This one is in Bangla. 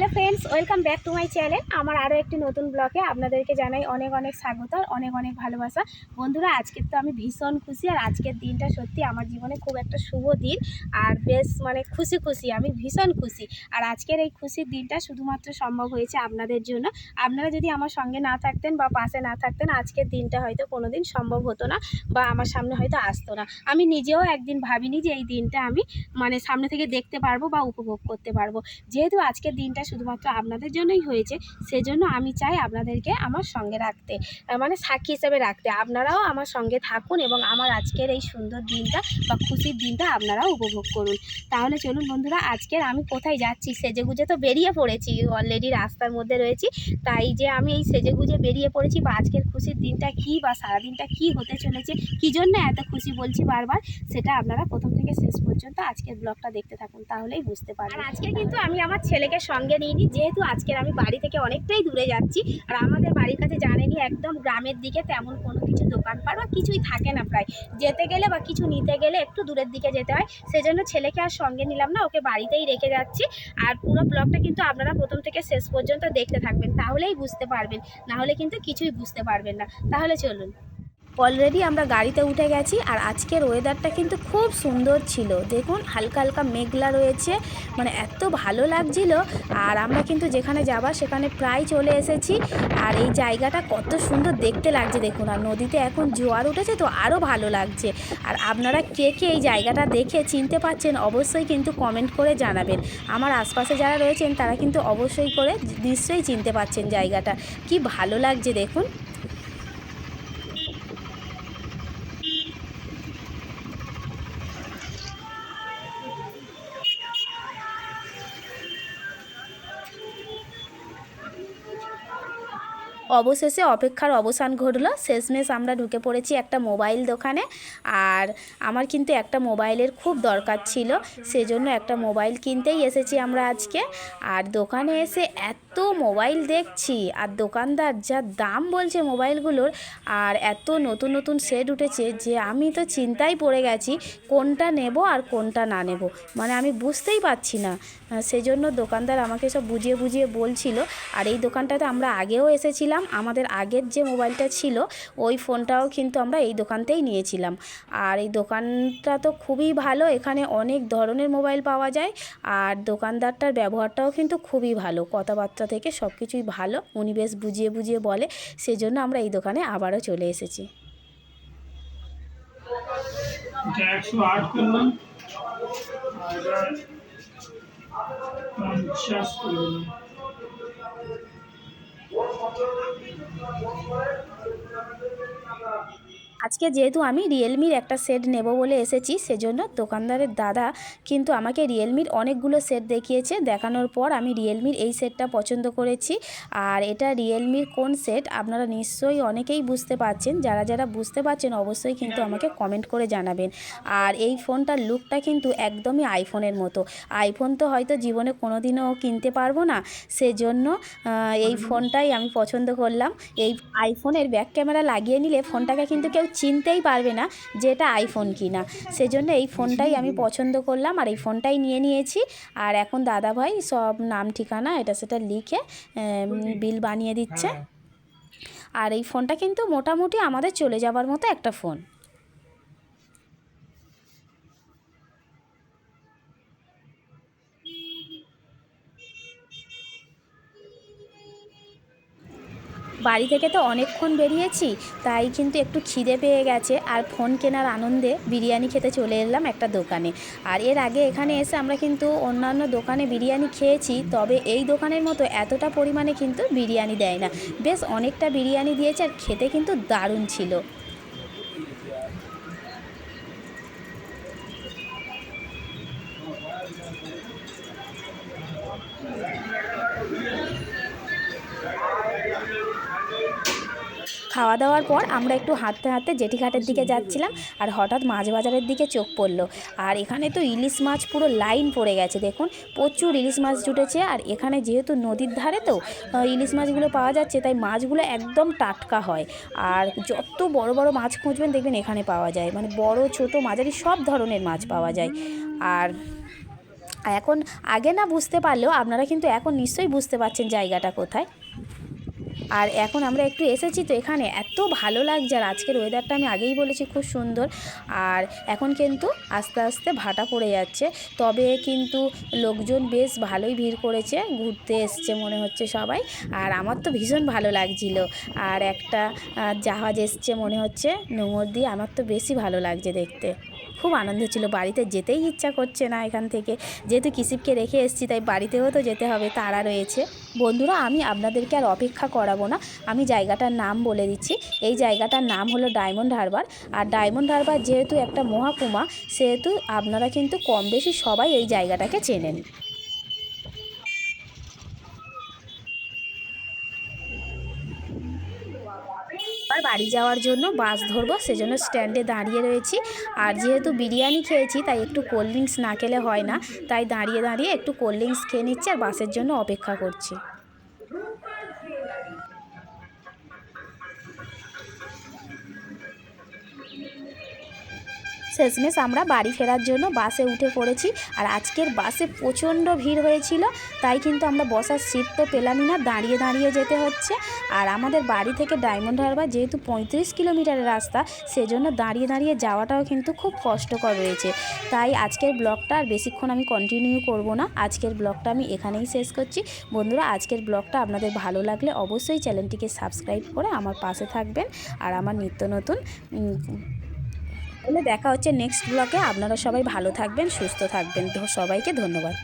Ella friends welcome back to my channel আমার আরও একটি নতুন ব্লগে আপনাদেরকে জানাই অনেক অনেক স্বাগত আর অনেক অনেক ভালোবাসা। বন্ধুরা, আজকের তো আমি ভীষণ খুশি আর আজকের দিনটা সত্যি আমার জীবনে খুব একটা শুভ দিন আর বেশ মানে খুশি খুশি, আমি ভীষণ খুশি। আর আজকের এই খুশির দিনটা শুধুমাত্র সম্ভব হয়েছে আপনাদের জন্য। আপনারা যদি আমার সঙ্গে না থাকতেন বা পাশে না থাকতেন, আজকের দিনটা হয়তো কোনো দিন সম্ভব হতো না বা আমার সামনে হয়তো আসতো না। আমি নিজেও একদিন ভাবিনি যে এই দিনটা আমি মানে সামনে থেকে দেখতে পারব বা উপভোগ করতে পারব। যেহেতু আজকের দিনটা শুধুমাত্র আপনাদের জন্যই হয়েছে, সেজন্য আমি চাই আপনাদেরকে আমার সঙ্গে রাখতে মানে সাক্ষী হিসেবে রাখতে। আপনারাও আমার সঙ্গে থাকুন এবং আমার আজকের এই সুন্দর দিনটা বা খুশির দিনটা আপনারাও উপভোগ করুন। তাহলে চলুন বন্ধুরা, আজকের আমি কোথায় যাচ্ছি? সেজেগুজে তো বেরিয়ে পড়েছি অলরেডি রাস্তার মধ্যে রয়েছি। তাই যে আমি এই সেজেগুজে বেরিয়ে পড়েছি বা আজকের খুশির দিনটা কি বা সারাদিনটা কি হতে চলেছে, কী জন্য এত খুশি বলছি বারবার, সেটা আপনারা প্রথম থেকে শেষ পর্যন্ত আজকের ব্লগটা দেখতে থাকুন, তাহলেই বুঝতে পারবেন। আজকে কিন্তু আমি আমার ছেলেকে সঙ্গে নিইনি যেহেতু আজকের আমি বাড়ি থেকে অনেকটাই দূরে যাচ্ছি, আর আমাদের বাড়ির কাছে জানেনি একদম গ্রামের দিকে তেমন কোনো কিছু দোকানপাট বা কিছুই থাকে না প্রায়। যেতে গেলে বা কিছু নিতে গেলে একটু দূরের দিকে যেতে হয়, সেজন্য ছেলেকে আর সঙ্গে নিলাম না, ওকে বাড়িতেই রেখে যাচ্ছি। আর পুরো ব্লগটা কিন্তু আপনারা প্রথম থেকে শেষ পর্যন্ত দেখতে থাকবেন, তাহলেই বুঝতে পারবেন না হলে কিন্তু কিছুই বুঝতে পারবেন না। তাহলে চলুন। অলরেডি আমরা গাড়িতে উঠে গেছি আর আজকের ওয়েদারটা কিন্তু খুব সুন্দর ছিল। দেখুন, হালকা হালকা মেঘলা রয়েছে মানে এত ভালো লাগছিল। আর আমরা কিন্তু যেখানে যাবার, সেখানে প্রায় চলে এসেছি। আর এই জায়গাটা কত সুন্দর দেখতে লাগছে, দেখুন। আর নদীতে এখন জোয়ার উঠেছে, তো আরও ভালো লাগছে। আর আপনারা কে কে এই জায়গাটা দেখে চিনতে পাচ্ছেন, অবশ্যই কিন্তু কমেন্ট করে জানাবেন। আমার আশপাশে যারা রয়েছেন, তারা কিন্তু অবশ্যই করে নিশ্চয়ই চিনতে পাচ্ছেন জায়গাটা। কি ভালো লাগছে, দেখুন। অবশেষে অপেক্ষার অবসান ঘটলো। শেষমেশ আমরা ঢুকে পড়েছি একটা মোবাইল দোকানে। আর আমার কিন্তু একটা মোবাইলের খুব দরকার ছিল। সেজন্য একটা মোবাইল কিনতেই এসেছি আমরা আজকে। আর দোকানে এসে এত মোবাইল দেখছি। আর দোকানদার যা দাম বলছে মোবাইলগুলোর, আর এত নতুন নতুন সেট উঠেছে যে আমি তো চিন্তায় পড়ে গেছি কোনটা নেব আর কোনটা না নেব। মানে আমি বুঝতেই পারছি না। সেজন্য দোকানদার আমাকে সব বুঝিয়ে বুঝিয়ে বলছিল। আর এই দোকানটাতে আমরা আগেও এসেছিলাম। আমাদের আগের যে মোবাইলটা ছিল, ওই ফোনটাও কিন্তু আমরা এই দোকানতেই নিয়েছিলাম। আর এই দোকানটা তো খুবই ভালো, এখানে অনেক ধরনের মোবাইল পাওয়া যায়। আর দোকানদারটার ব্যবহারটাও কিন্তু খুবই ভালো, কথাবার্তা থেকে সব কিছুই ভালো, উনি বেশ বুঝিয়ে বুঝিয়ে বলে, সেজন্য আমরা এই দোকানে আবারও চলে এসেছি। এটা পঞ্চাশ করলাম আজকে যেহেতু আমি রিয়েলমির একটা সেট নেব বলে এসেছি, সেজন্য দোকানদারের দাদা কিন্তু আমাকে রিয়েলমির অনেকগুলো সেট দেখিয়েছে। দেখানোর পর আমি রিয়েলমির এই সেটটা পছন্দ করেছি। আর এটা রিয়েলমির কোন সেট আপনারা নিশ্চয়ই অনেকেই বুঝতে পারছেন। যারা যারা বুঝতে পারছেন অবশ্যই কিন্তু আমাকে কমেন্ট করে জানাবেন। আর এই ফোনটার লুকটা কিন্তু একদমই আইফোনের মতো। আইফোন তো হয়তো জীবনে কোনো দিনও কিনতে পারব না, সেজন্য এই ফোনটাই আমি পছন্দ করলাম। এই আইফোনের ব্যাক ক্যামেরা লাগিয়ে নিলে ফোনটাকে কিন্তু কেউ চিনতেই পারবে না যে এটা আইফোন কিনা। সেজন্য এই ফোনটাই আমি পছন্দ করলাম আর এই ফোনটাই নিয়ে নিয়েছি। আর এখন দাদাভাই সব নাম ঠিকানা এটা সেটা লিখে বিল বানিয়ে দিচ্ছে। আর এই ফোনটা কিন্তু মোটামুটি আমাদের চলে যাবার মতো একটা ফোন। বাড়ি থেকে তো অনেকক্ষণ বেরিয়েছি, তাই কিন্তু একটু খিদে পেয়ে গেছে। আর ফোন কেনার আনন্দে বিরিয়ানি খেতে চলে এলাম একটা দোকানে। আর এর আগে এখানে এসে আমরা কিন্তু অন্যান্য দোকানে বিরিয়ানি খেয়েছি, তবে এই দোকানের মতো এতটা পরিমাণে কিন্তু বিরিয়ানি দেয় না। বেশ অনেকটা বিরিয়ানি দিয়েছে আর খেতে কিন্তু দারুণ ছিল। খাওয়া দাওয়ার পর আমরা একটু হাঁটতে হাঁটতে জেঠিঘাটের দিকে যাচ্ছিলাম আর হঠাৎ মাছ বাজারের দিকে চোখ পড়ল। আর এখানে তো ইলিশ মাছ পুরো লাইন পড়ে গেছে, দেখুন। প্রচুর ইলিশ মাছ জুটেছে আর এখানে যেহেতু নদীর ধারে তো ইলিশ মাছগুলো পাওয়া যাচ্ছে, তাই মাছগুলো একদম টাটকা হয়। আর যত বড় বড় মাছ খুঁজবেন, দেখবেন এখানে পাওয়া যায়। মানে বড়, ছোট মাঝারি সব ধরনের মাছ পাওয়া যায়। আর এখন আগে না বুঝতে পারলেও আপনারা কিন্তু এখন নিশ্চয়ই বুঝতে পারছেন জায়গাটা কোথায়। আর এখন আমরা একটু এসেছি তো এখানে। এত ভালো লাগছে আর আজকের ওয়েদারটা আমি আগেই বলেছি খুব সুন্দর। আর এখন কিন্তু আস্তে আস্তে ভাটা পড়ে যাচ্ছে। তবে কিন্তু লোকজন বেশ ভালোই ভিড় করেছে, ঘুরতে এসছে মনে হচ্ছে সবাই। আর আমার তো ভীষণ ভালো লাগছিল। আর একটা জাহাজ এসছে মনে হচ্ছে, নোঙর দিয়ে। আমার তো বেশি ভালো লাগছে দেখতে। খুব আনন্দ ছিল। বাড়িতে যেতেই ইচ্ছা করছে না এখান থেকে। যেহেতু কিসিপকে রেখে এসেছি, তাই বাড়িতেও তো যেতে হবে, তারা রয়েছে। বন্ধুরা, আমি আপনাদেরকে আর অপেক্ষা করাবো না। আমি জায়গাটার নাম বলে দিচ্ছি। এই জায়গাটার নাম হলো ডায়মন্ড হারবার। আর ডায়মন্ড হারবার যেহেতু একটা মহাকুমা, সেহেতু আপনারা কিন্তু কম বেশি সবাই এই জায়গাটাকে চেনেন। বাড়ি যাওয়ার জন্য বাস ধরবো, সেজন্য স্ট্যান্ডে দাঁড়িয়ে রয়েছি। আর যেহেতু বিরিয়ানি খেয়েছি, তাই একটু কোল্ড ড্রিঙ্কস না খেলে হয় না। তাই দাঁড়িয়ে দাঁড়িয়ে একটু কোল্ড ড্রিঙ্কস খেয়ে নিচ্ছি আর বাসের জন্য অপেক্ষা করছি। শেষমেশ আমরা বাড়ি ফেরার জন্য বাসে উঠে পড়েছি আর আজকের বাসে প্রচণ্ড ভিড় হয়েছিল, তাই কিন্তু আমরা বসার সিট তো পেলামই না, দাঁড়িয়ে দাঁড়িয়ে যেতে হচ্ছে। আর আমাদের বাড়ি থেকে ডায়মন্ড হারবার যেহেতু পঁয়ত্রিশ কিলোমিটারের রাস্তা, সেজন্য দাঁড়িয়ে দাঁড়িয়ে যাওয়াটাও কিন্তু খুব কষ্টকর রয়েছে। তাই আজকের ব্লগটা আর বেশিক্ষণ আমি কন্টিনিউ করব না। আজকের ব্লগটা আমি এখানেই শেষ করছি। বন্ধুরা, আজকের ব্লগটা আপনাদের ভালো লাগলে অবশ্যই চ্যানেলটিকে সাবস্ক্রাইব করে আমার পাশে থাকবেন। আর আমার নিত্য নতুন তাহলে দেখা হচ্ছে নেক্সট ব্লগে আপনারা সবাই ভালো থাকবেন সুস্থ থাকবেন। সবাইকে ধন্যবাদ।